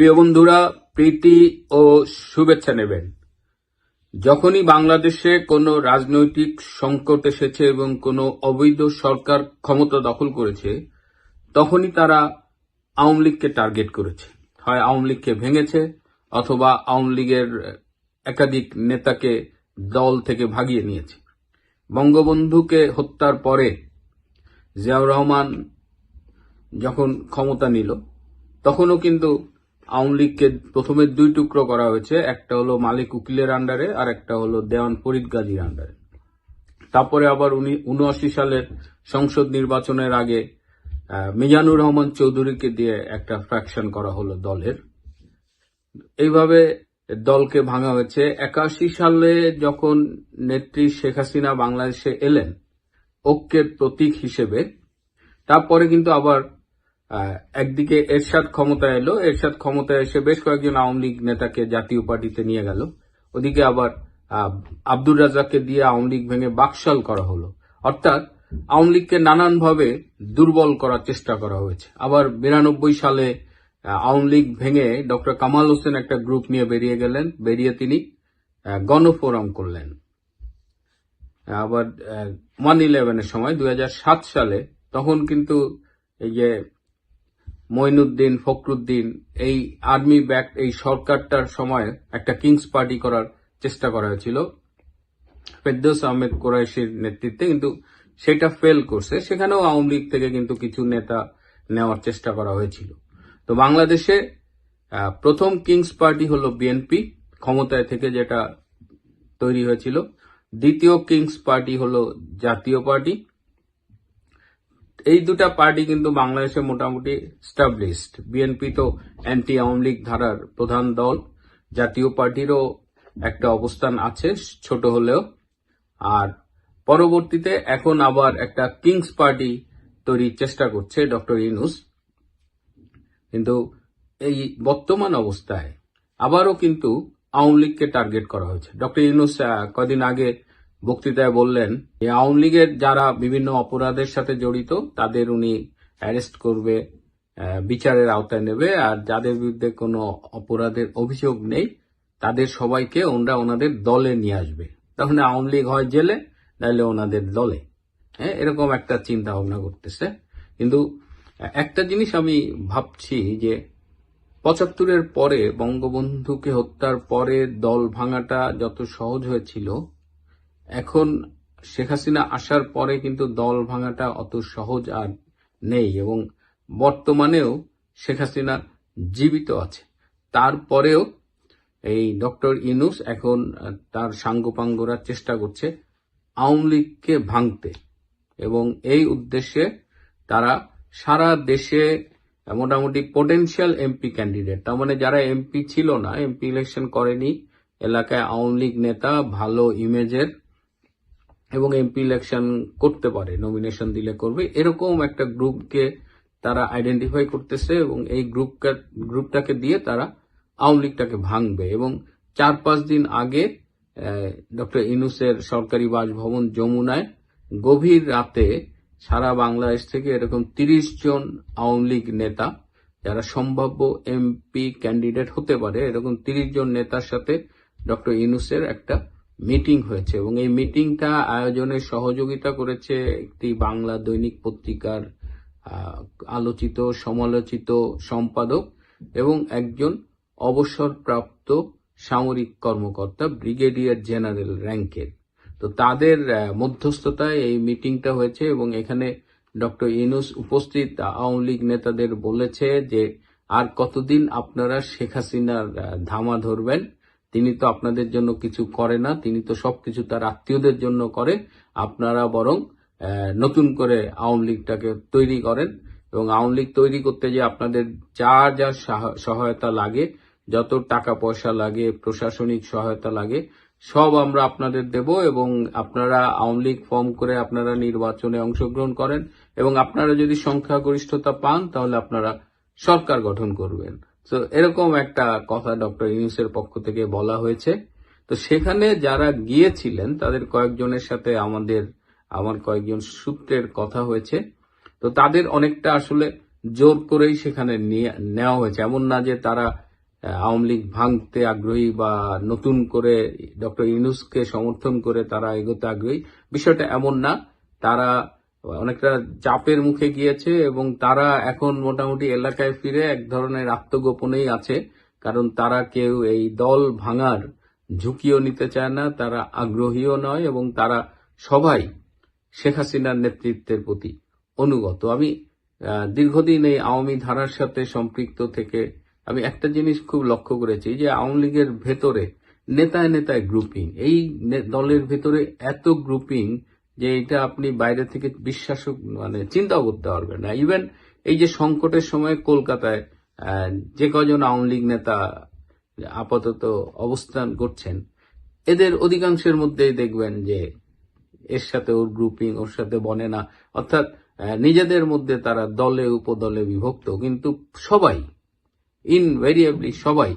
প্রিয় বন্ধুরা, প্রীতি ও শুভেচ্ছা নেবেন। যখনই বাংলাদেশে কোনো রাজনৈতিক সংকট এসেছে এবং কোনো অবৈধ সরকার ক্ষমতা দখল করেছে, তখনই তারা আওয়ামী লীগকে টার্গেট করেছে। হয় আওয়ামী লীগকে ভেঙেছে অথবা আওয়ামী লীগের একাধিক নেতাকে দল থেকে ভাগিয়ে নিয়েছে। বঙ্গবন্ধুকে হত্যার পরে জিয়াউর রহমান যখন ক্ষমতা নিল, তখনও কিন্তু আওয়ামী লীগকে প্রথমে দুই টুকরো করা হয়েছে, একটা হলো মালিক উকিলের আন্ডারে আর একটা হলো দেওয়ান ফরিদ গাজীর আন্ডারে তারপরে আবার উনি উনআশি সালের সংসদ নির্বাচনের আগে মিজানুর রহমান চৌধুরীকে দিয়ে একটা ফ্র্যাকশন করা হলো দলের। এইভাবে দলকে ভাঙা হয়েছে। একাশি সালে যখন নেত্রী শেখ হাসিনা বাংলাদেশে এলেন, ঐক্যের প্রতীক হিসেবে, তারপরে কিন্তু আবার একদিকে এরশাদ ক্ষমতা এলো, এরশাদ ক্ষমতায় এসে বেশ কয়েকজন আওয়ামী লীগ নেতাকে জাতীয় পার্টিতে নিয়ে গেল। ওদিকে আবার আব্দুর রাজাককে দিয়ে আওয়ামী লীগ ভেঙে বাকশাল করা হলো। অর্থাৎ আওয়ামী লীগকে নানানভাবে দুর্বল করার চেষ্টা করা হয়েছে। আবার বিরানব্বই সালে আওয়ামী লীগ ভেঙে ডক্টর কামাল হোসেন একটা গ্রুপ নিয়ে বেরিয়ে গেলেন, বেরিয়ে তিনি গণফোরাম করলেন। আবার ওয়ান ইলেভেনের সময়, দুই হাজার সাত সালে, তখন কিন্তু এই যে মঈনুদ্দিন ফখরুদ্দিন, এই আর্মি ব্যাক এই সরকারটার সময় একটা কিংস পার্টি করার চেষ্টা করা হয়েছিল। ফেরদৌস আহমেদ কোরাইশির নেতৃত্বে, কিন্তু সেটা ফেল করছে। সেখানেও আওয়ামী লীগ থেকে কিন্তু কিছু নেতা নেওয়ার চেষ্টা করা হয়েছিল। তো বাংলাদেশে প্রথম কিংস পার্টি হল বিএনপি, ক্ষমতায় থেকে যেটা তৈরি হয়েছিল। দ্বিতীয় কিংস পার্টি হল জাতীয় পার্টি। এই দুটা পার্টি কিন্তু বাংলাদেশে মোটামুটি স্টাবলিশড বিএনপি তো অ্যান্টি আওয়ামী লীগ ধারার প্রধান দল। জাতীয় পার্টিরও একটা অবস্থান আছে ছোট হলেও। আর পরবর্তীতে এখন আবার একটা কিংস পার্টি তৈরির চেষ্টা করছে ডক্টর ইনুস কিন্তু এই বর্তমান অবস্থায় আবারও কিন্তু আওয়ামী লীগকে টার্গেট করা হয়েছে। ডক্টর ইউনুস আহ, কদিন আগে বক্তৃতায় বললেন যে আওয়ামী লীগের যারা বিভিন্ন অপরাধের সাথে জড়িত, তাদের উনি অ্যারেস্ট করবে বিচারের আওতায় নেবে, আর যাদের বিরুদ্ধে কোনো অপরাধের অভিযোগ নেই, তাদের সবাইকে ওনারা ওনাদের দলে নিয়ে আসবে। তখন আওয়ামী লীগ হয় জেলে নাহলে ওনাদের দলে। হ্যাঁ এরকম একটা চিন্তা ভাবনা করতেছে। কিন্তু একটা জিনিস আমি ভাবছি যে, পঁচাত্তরের পরে বঙ্গবন্ধুকে হত্যার পরে দল ভাঙাটা যত সহজ হয়েছিল এখন শেখ হাসিনা আসার পরে কিন্তু দল ভাঙাটা অত সহজ আর নেই এবং বর্তমানেও শেখ হাসিনা জীবিত আছে। তারপরেও এই ডক্টর ইনুস এখন তার সাঙ্গপাঙ্গরা চেষ্টা করছে আওয়ামী লীগকে ভাঙতে এবং এই উদ্দেশ্যে তারা সারা দেশে মোটামুটি পোটেনশিয়াল এমপি ক্যান্ডিডেট তার মানে যারা এমপি ছিল না এমপি ইলেকশন করেনি, এলাকায় আওয়ামী লীগ নেতা, ভালো ইমেজের এবং এমপি ইলেকশন করতে পারে নমিনেশন দিলে করবে, এরকম একটা গ্রুপকে তারা আইডেন্টিফাই করতেছে এবং এই গ্রুপকে গ্রুপটাকে দিয়ে তারা আওয়ামী লীগটাকে ভাঙবে এবং চার পাঁচ দিন আগে ডক্টর ইনুসের সরকারি বাসভবন যমুনায় গভীর রাতে সারা বাংলাদেশ থেকে এরকম তিরিশ জন আওয়ামী লীগ নেতা, যারা সম্ভাব্য এমপি ক্যান্ডিডেট হতে পারে, এরকম তিরিশ জন নেতার সাথে ডক্টর ইনুসের একটা মিটিং হয়েছে এবং এই মিটিংটা আয়োজনে সহযোগিতা করেছে একটি বাংলা দৈনিক পত্রিকার আলোচিত, সমালোচিত সম্পাদক এবং একজন অবসরপ্রাপ্ত সামরিক কর্মকর্তা, ব্রিগেডিয়ার জেনারেল র্যাঙ্কের। তো তাদের মধ্যস্থতায় এই মিটিংটা হয়েছে এবং এখানে ডক্টর ইনুস উপস্থিত। আওয়ামী লীগ নেতাদের বলেছে যে, আর কতদিন আপনারা শেখ হাসিনার ধামা ধরবেন? তিনি তো আপনাদের জন্য কিছু করে না, তিনি তো সবকিছু তার আত্মীয়দের জন্য করে। আপনারা বরং নতুন করে আওয়ামী লীগটাকে তৈরি করেন এবং আওয়ামী লীগ তৈরি করতে যে আপনাদের যা যা সাহা- সহায়তা লাগে, যত টাকা পয়সা লাগে, প্রশাসনিক সহায়তা লাগে, সব আমরা আপনাদের দেব এবং আপনারা আওয়ামী লীগ ফর্ম করে আপনারা নির্বাচনে অংশগ্রহণ করেন এবং আপনারা যদি সংখ্যাগরিষ্ঠতা পান, তাহলে আপনারা সরকার গঠন করবেন। তো এরকম একটা কথা ডক্টর ইউনুসের পক্ষ থেকে বলা হয়েছে। তো সেখানে যারা গিয়েছিলেন, তাদের কয়েকজনের সাথে আমাদের, আমার কয়েকজন সূত্রের কথা হয়েছে। তো তাদের অনেকটা আসলে জোর করেই সেখানে নেওয়া হয়েছে। এমন না যে তারা আওয়ামী লীগ ভাঙতে আগ্রহী বা নতুন করে ডক্টর ইউনুসকে সমর্থন করে তারা এগোতে আগ্রহী। বিষয়টা এমন না। তারা অনেকটা চাপের মুখে গিয়েছে এবং তারা এখন মোটামুটি এলাকায় ফিরে এক ধরনের আত্মগোপনেই আছে, কারণ তারা কেউ এই দল ভাঙার ঝুঁকিও নিতে চায় না, তারা আগ্রহীও নয় এবং তারা সবাই শেখ হাসিনার নেতৃত্বের প্রতি অনুগত। আমি দীর্ঘদিন এই আওয়ামী ধারার সাথে সম্পৃক্ত থেকে আমি একটা জিনিস খুব লক্ষ্য করেছি যে আওয়ামী লীগের ভেতরে নেতায় নেতায় গ্রুপিং এই দলের ভেতরে এত গ্রুপিং যে এটা আপনি বাইরে থেকে বিশ্বাস মানে চিন্তাও করতে পারবেন না। ইভেন এই যে সংকটের সময় কলকাতায় যে কজন আওয়ামী লীগ নেতা আপাতত অবস্থান করছেন, এদের অধিকাংশের মধ্যেই দেখবেন যে এর সাথে ওর গ্রুপিং ওর সাথে বনে না। অর্থাৎ নিজেদের মধ্যে তারা দলে, উপদলে বিভক্ত। কিন্তু সবাই ইনভেরিয়েবলি সবাই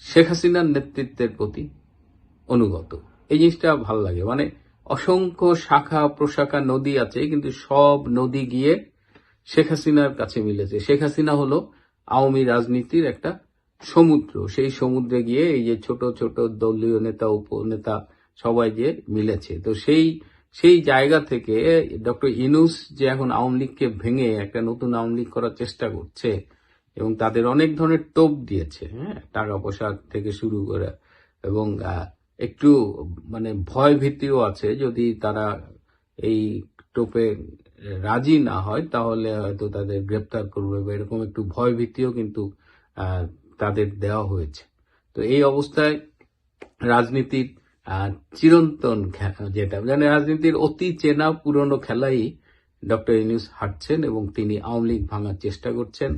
শেখ হাসিনার নেতৃত্বের প্রতি অনুগত। এই জিনিসটা ভালো লাগে। মানে অসংখ্য শাখা, প্রশাখা নদী আছে, কিন্তু সব নদী গিয়ে শেখ হাসিনার কাছে মিলেছে। শেখ হাসিনা হলো আওয়ামী রাজনীতির একটা সমুদ্র। সেই সমুদ্রে গিয়ে এই যে ছোট ছোট দলীয় নেতা উপনেতা সবাই যে মিলেছে। তো সেই সেই জায়গা থেকে ডক্টর ইনুস যে এখন আওয়ামী লীগকে ভেঙে একটা নতুন আওয়ামী লীগ করার চেষ্টা করছে এবং তাদের অনেক ধরনের টোপ দিয়েছে হ্যাঁ টাকা পয়সা থেকে শুরু করে এবং একটু মানে ভয় ভীতিও আছে। যদি তারা এই টোপে রাজি না হয়, তাহলে হয়তো তাদের গ্রেপ্তার করবে বা এরকম একটু ভয় ভীতিও কিন্তু তাদের দেওয়া হয়েছে। তো এই অবস্থায় রাজনীতির চিরন্তন যেটা মানে রাজনীতির অতি চেনা পুরনো খেলাই ডক্টর ইউনুস হাঁটছেন এবং তিনি আওয়ামী লীগ ভাঙার চেষ্টা করছেন।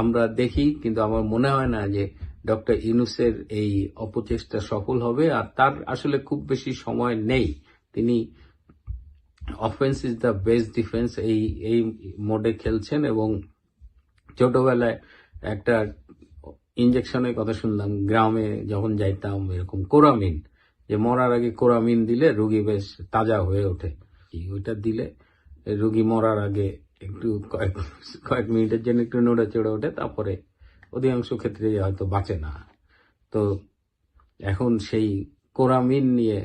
আমরা দেখি, কিন্তু আমার মনে হয় না যে ডক্টর ইউনুসের এই অপচেষ্টা সফল হবে আর তার আসলে খুব বেশি সময় নেই। তিনি offence is the best defence এই এই মোডে খেলছেন এবং ছোটবেলায় একটা ইঞ্জেকশনের কথা শুনলাম, গ্রামে যখন যাইতাম এরকম কোরামিন, যে মরার আগে কোরামিন দিলে রুগী বেশ তাজা হয়ে ওঠে। ওইটা দিলে রুগী মরার আগে একটু কয়েক কয়েক মিনিটের জন্য একটু নড়ে চড়ে ওঠে, তারপরে অধিকাংশ ক্ষেত্রে হয়তো বাঁচে না। তো এখন সেই কোরামিন নিয়ে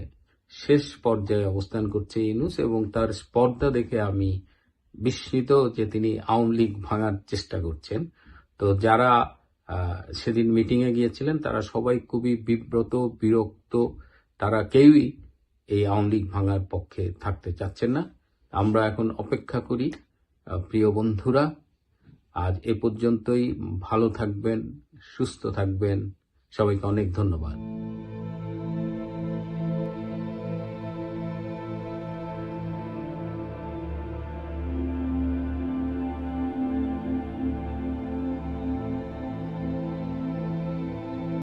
শেষ পর্যায়ে অবস্থান করছে ইনুস এবং তার স্পর্ধা দেখে আমি বিস্মিত যে তিনি আওয়ামী লীগ ভাঙার চেষ্টা করছেন। তো যারা সেদিন মিটিং এ গিয়েছিলেন, তারা সবাই খুবই বিব্রত, বিরক্ত, তারা কেউই এই আওয়ামী লীগ ভাঙার পক্ষে থাকতে চাচ্ছেন না। আমরা এখন অপেক্ষা করি প্রিয় বন্ধুরা আজ এ পর্যন্তই। ভালো থাকবেন সুস্থ থাকবেন। সবাইকে অনেক ধন্যবাদ।